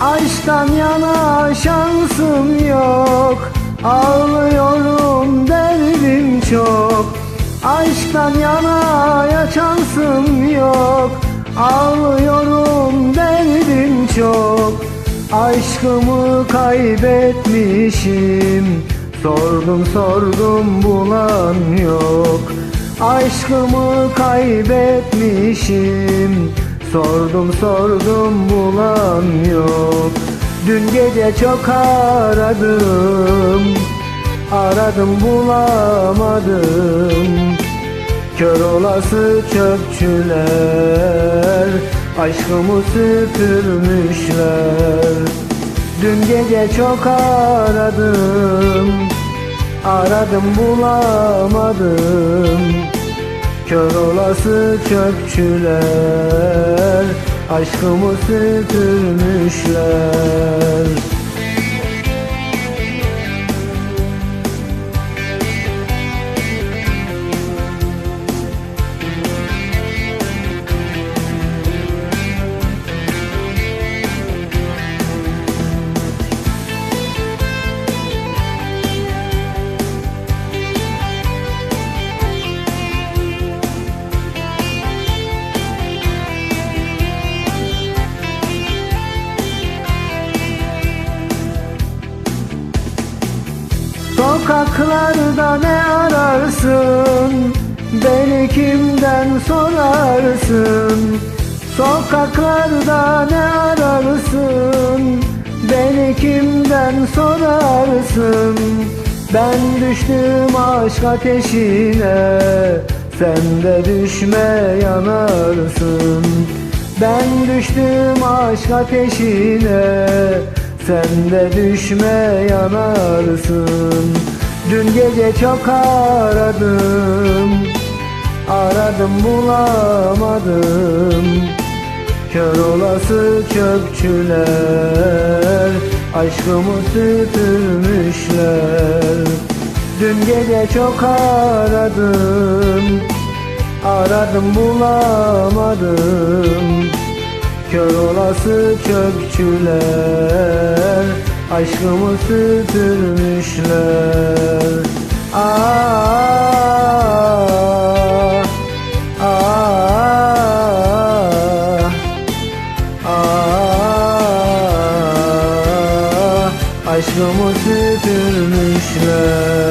Aşktan yana şansım yok. Ağlıyorum derdim çok. Aşktan yana ya şansım yok. Ağlıyorum derdim çok. Aşkımı kaybetmişim. Sordum sordum bulan yok. Aşkımı kaybetmişim Sordum sordum bulan yok. Dün gece çok aradım. Aradım bulamadım. Kör olası çöpçüler Aşkımı süpürmüşler. Dün gece çok aradım. Aradım bulamadım Kör olası çöpçüler Aşkımı süpürmüşler Sokaklarda ne ararsın? Beni kimden sorarsın? Sokaklarda ne ararsın? Beni kimden sorarsın? Ben düştüm aşk ateşine Sen de düşme yanarsın. Ben düştüm aşk ateşine sen de düşme yanarsın. Dün gece çok aradım. Aradım bulamadım. Kör olası çöpçüler Aşkımı süpürmüşler Dün gece çok aradım. Aradım bulamadım Kör olası çöpçüler Aşkımı süpürmüşler Ah, ah, ah, Aşkımı süpürmüşler